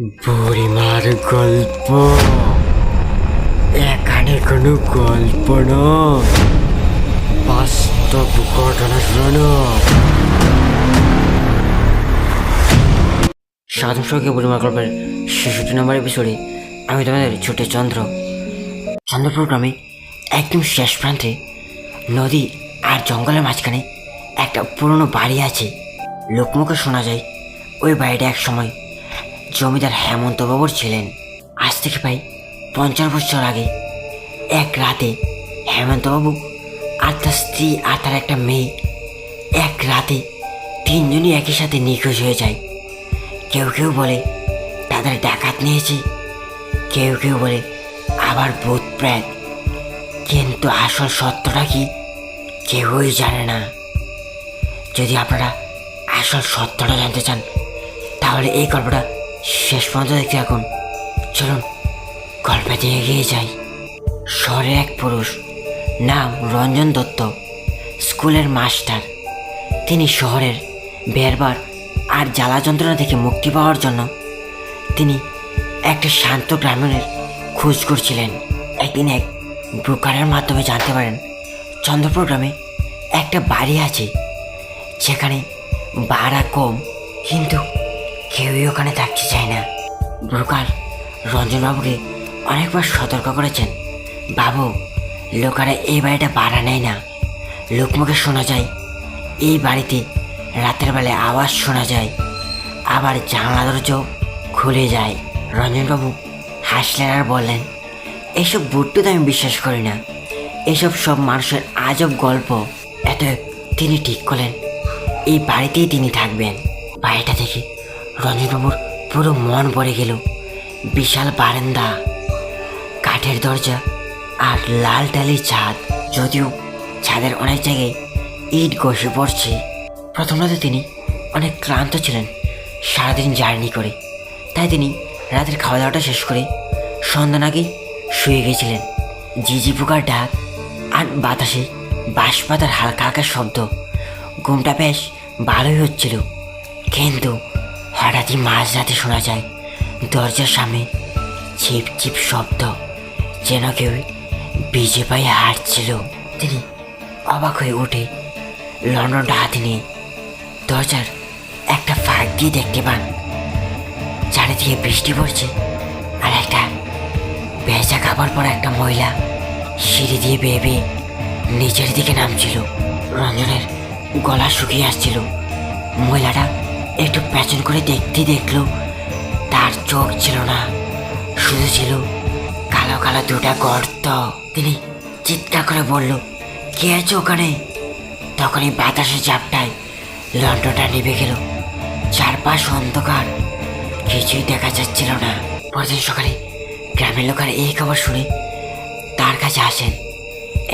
বুড়িমার গল্প। এখানে কোনো গল্প নয়। বাস্তব ঘটনা শোনো। সাধু সঙ্গে বুড়িমার গল্পের ছেষট্টি নম্বর এপিসোডে আমি তোমাদের ছোট চন্দ্র। চন্দ্রপুর গ্রামে একদম শেষ প্রান্তে নদী আর জঙ্গলের মাঝখানে একটা পুরনো বাড়ি আছে। লোকমুখে শোনা যায়, ওই বাড়িটা এক সময় জমিদার হেমন্ত বাবুর ছিলেন। আজ থেকে প্রায় পঞ্চাশ বছর আগে এক রাতে হেমন্তবাবু আর তার স্ত্রী আর তার একটা মেয়ে এক রাতে তিনজনই একই সাথে নিখোঁজ হয়ে যায়। কেউ কেউ বলে তাদের ডাকাত নিয়েছে, কেউ কেউ বলে আবার ভূত প্রেত। কিন্তু আসল সত্যটা কি কেউই জানে না। যদি আপনারা আসল সত্যটা জানতে চান, তাহলে এই গল্পটা শেষ পর্যন্ত দেখতে এখন। চলুন, গল্পে দিয়ে এগিয়ে যাই। শহরে এক পুরুষ, নাম রঞ্জন দত্ত, স্কুলের মাস্টার। তিনি শহরের বেরবার আর জ্বালা যন্ত্রণা থেকে মুক্তি পাওয়ার জন্য তিনি একটা শান্ত গ্রামীণের খোঁজ করছিলেন একদিন এক ব্রোকারের মাধ্যমে জানতে পারেন, চন্দ্রপুর গ্রামে একটা বাড়ি আছে, যেখানে ভাড়া কম কিন্তু কেউই ওখানে থাকতে চায় না। ব্রোকার রঞ্জনবাবুকে অনেকবার সতর্ক করেছেন। বাবু লোকেরা এই বাড়িটা ভাড়া নেয় না। লোকমুখে শোনা যায়, এই বাড়িতে রাতের বেলায় আওয়াজ শোনা যায়। আবার জানলা দরজাও খুলে যায়। রঞ্জনবাবু হাসলেন আর বললেন, এসব বুট্টুতে আমি বিশ্বাস করি না। এসব সব মানুষের আজব গল্প। এত তিনি ঠিক করলেন। এই বাড়িতেই তিনি থাকবেন। বাড়িটা দেখে রঞ্জনবাবুর পুরো মন পড়ে গেল। বিশাল বারান্দা, কাঠের দরজা আর লাল টালির ছাদ। যদিও ছাদের অনেক জায়গায় ইট ঘষে পড়ছে। প্রথম রাতে তিনি অনেক ক্লান্ত ছিলেন সারাদিন জার্নি করে। তাই তিনি রাতের খাওয়া দাওয়াটা শেষ করে সন্ধ্যা আগেই শুয়ে গেছিলেন। ঝিঝি পোকার ডাক আর বাতাসে বাঁশ পাতার হালকা হালকা শব্দ। ঘুমটা বেশ ভালোই হচ্ছিল। কিন্তু হঠাৎই মাঝরাতে শোনা যায়, দরজার সামনে চিপ চিপ শব্দ, যেন কেউ বিজে পায়ে হাঁটছিল। তিনি অবাক হয়ে উঠে, লন্ডনটা হাতে নিয়ে দরজার একটা ফাঁক দিয়ে দেখতে পান। চারিদিকে বৃষ্টি পড়ছে আর একটা ভেজা খাবার পরা একটা মহিলা সিঁড়ি দিয়ে বেয়ে বেয়ে নিচের দিকে নামছিল। রঞ্জনের গলা শুকিয়ে আসছিল। মহিলাটা একটু পেছন করে দেখতে দেখল। তার চোখ ছিল না, শুধু ছিল কালো কালো দুটা গর্ত। তিনি চিৎকার করে বলল, কে আছে ওখানে? তখনই বাতাসে চাপটায় লন্ডনটা নিভে গেল। চারপাশ অন্ধকার, কিছুই দেখা যাচ্ছিল না। পরদিন সকালে গ্রামের লোকেরা এই খবর শুনে তার কাছে আসেন।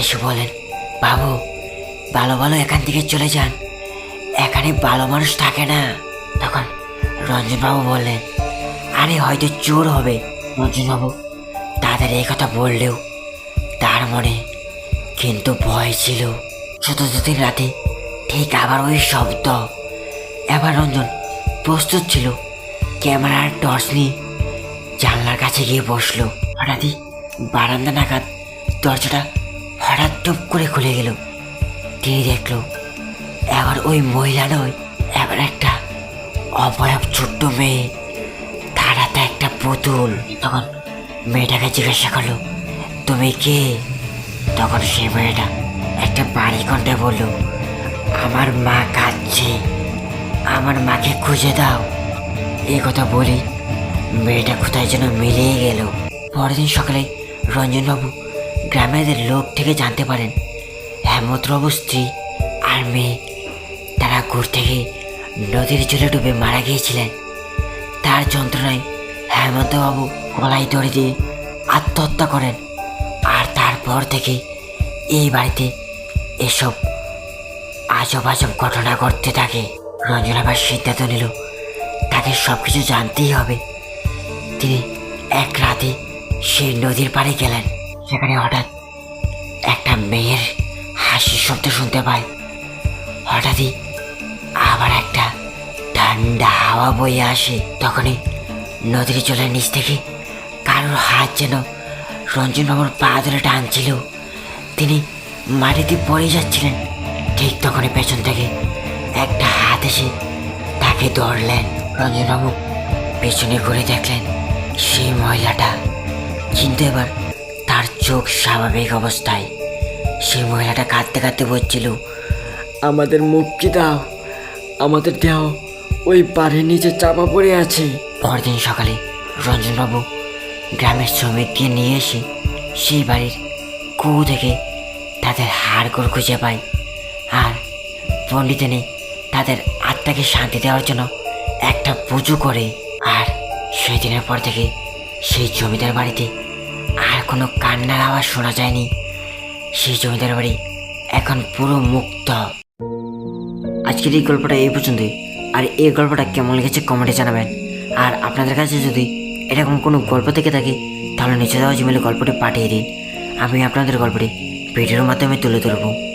এসে বলেন, বাবু, ভালো ভালো এখান থেকে চলে যান। এখানে ভালো মানুষ থাকে না। রঞ্জনবাবু বললেন, আরে হয়তো চোর হবে, রঞ্জনবাবু। তাদের এই কথা বললেও তার মনে কিন্তু ভয় ছিল। চতুর্থ দিন রাতে ঠিক আবার ওই শব্দ। এবার রঞ্জন প্রস্তুত ছিল, ক্যামেরার টর্চ নিয়ে জানলার কাছে গিয়ে বসল। হঠাৎই বারান্দা নাগাদ দরজাটা হঠাৎ টুপ করে খুলে গেল। তিনি দেখল, এবার ওই মহিলা নয়, এবার একটা অবয়ব ছোট্ট মেয়ে। তার হাতে একটা পুতুল। তখন মেয়েটাকে জিজ্ঞাসা করল, তুমি কে? তখন সে মেয়েটা একটা বাড়ি কণ্ঠে বলল, আমার মা কাঁদছে। আমার মাকে খুঁজে দাও। এই কথা বলি মেয়েটা কোথায় যেন মিলিয়ে গেল। পরের দিন সকালে রঞ্জনবাবু গ্রামের লোক থেকে জানতে পারেন, হেমন্তবাবুর স্ত্রী আর মেয়ে। তারা ঘুরতে গিয়ে নদীর জলে ডুবে মারা গিয়েছিলেন। তার যন্ত্রণায় হেমন্তবাবু গলায় দড়ি দিয়ে আত্মহত্যা করেন। আর তারপর থেকে এই বাড়িতে এসব আজব আজব ঘটনা ঘটতে থাকে। রঞ্জন আবার সিদ্ধান্ত নিল, তাকে সব কিছু জানতেই হবে। তিনি এক রাতে সেই নদীর পাড়ে গেলেন সেখানে হঠাৎ একটা মেয়ের হাসির শব্দ শুনতে পায়। হঠাৎই আবার একটা ঠান্ডা হাওয়া বয়ে আসে তখনই নদীর জলের নিচ থেকে কারোর হাত যেন রঞ্জন রঞ্জনবাবুর পা ধরে টানছিল। তিনি মাটিতে পড়ে যাচ্ছিলেন। ঠিক তখনই পেছন থেকে একটা হাত এসে তাকে ধরলেন। রঞ্জনবাবু পেছনে ঘুরে দেখলেন সেই মহিলাটা। কিন্তু এবার তার চোখ স্বাভাবিক অবস্থায়। সেই মহিলাটা কাঁদতে কাঁদতে বলছিল, আমাদের মুক্তি দাও, আমাদের দেহ ওই পাড়ের নিচে চাপা পড়ে আছে। পরদিন সকালে রঞ্জনবাবু গ্রামের শ্রমিককে নিয়ে এসে সেই বাড়ির কুয়ো থেকে তাদের হাড়গোড় খুঁজে পায়। আর পণ্ডিতেনে তাদের আত্মাকে শান্তি দেওয়ার জন্য একটা পুজো করে। আর সেই দিনের পর থেকে সেই জমিদার বাড়িতে আর কোনো কান্নার আওয়াজ শোনা যায়নি। সেই জমিদার বাড়ি এখন পুরো মুক্ত। আজকের এই গল্পটা এই পর্যন্তই। আর এই গল্পটা কেমন লেগেছে কমেন্টে জানাবেন। আর আপনাদের কাছে যদি এরকম কোনো গল্প থেকে থাকে, তাহলে নিচে দেওয়া জিমেলে গল্পটি পাঠিয়ে দিন। আমি আপনাদের গল্পটি ভিডিওর মাধ্যমে তুলে ধরবো।